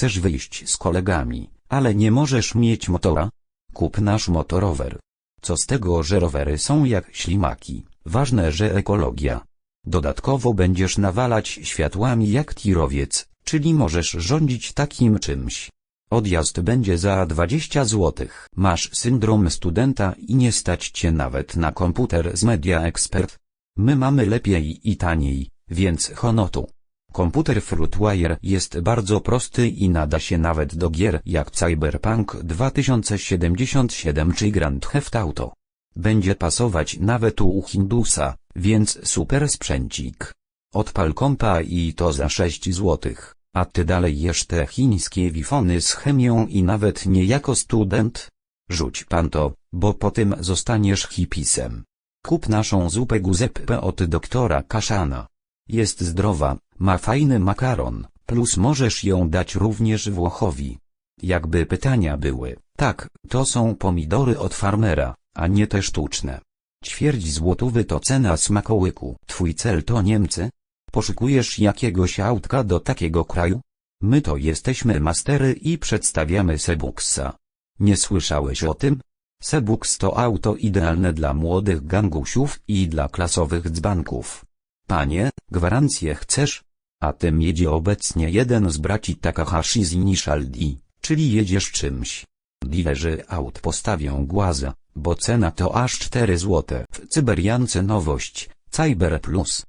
chcesz wyjść z kolegami, ale nie możesz mieć motora? Kup nasz motorower. Co z tego, że rowery są jak ślimaki, ważne, że ekologia. Dodatkowo będziesz nawalać światłami jak tirowiec, czyli możesz rządzić takim czymś. Odjazd będzie za 20 zł. Masz syndrom studenta i nie stać cię nawet na komputer z Media Expert. My mamy lepiej i taniej, więc honotu. Komputer Fruitwire jest bardzo prosty i nada się nawet do gier jak Cyberpunk 2077 czy Grand Theft Auto. Będzie pasować nawet u Hindusa, więc super sprzęcik. Odpal kompa i to za 6 złotych. A ty dalej jesz te chińskie wifony z chemią i nawet nie jako student? Rzuć pan to, bo po tym zostaniesz hipisem. Kup naszą zupę Giuseppe od doktora Kaszana. Jest zdrowa, ma fajny makaron, plus możesz ją dać również Włochowi. Jakby pytania były, tak, to są pomidory od farmera, a nie te sztuczne. Ćwierć złotówy to cena smakołyku. Twój cel to Niemcy? Poszukujesz jakiegoś autka do takiego kraju? My to jesteśmy mastery i przedstawiamy Sebuxa. Nie słyszałeś o tym? Sebux to auto idealne dla młodych gangusiów i dla klasowych dzbanków. Panie, gwarancję chcesz? A tym jedzie obecnie jeden z braci Takahashi z Initial D, czyli jedziesz czymś. Dilerzy aut postawią głaza, bo cena to aż 4 złote. W Cyberiance nowość, Cyber Plus.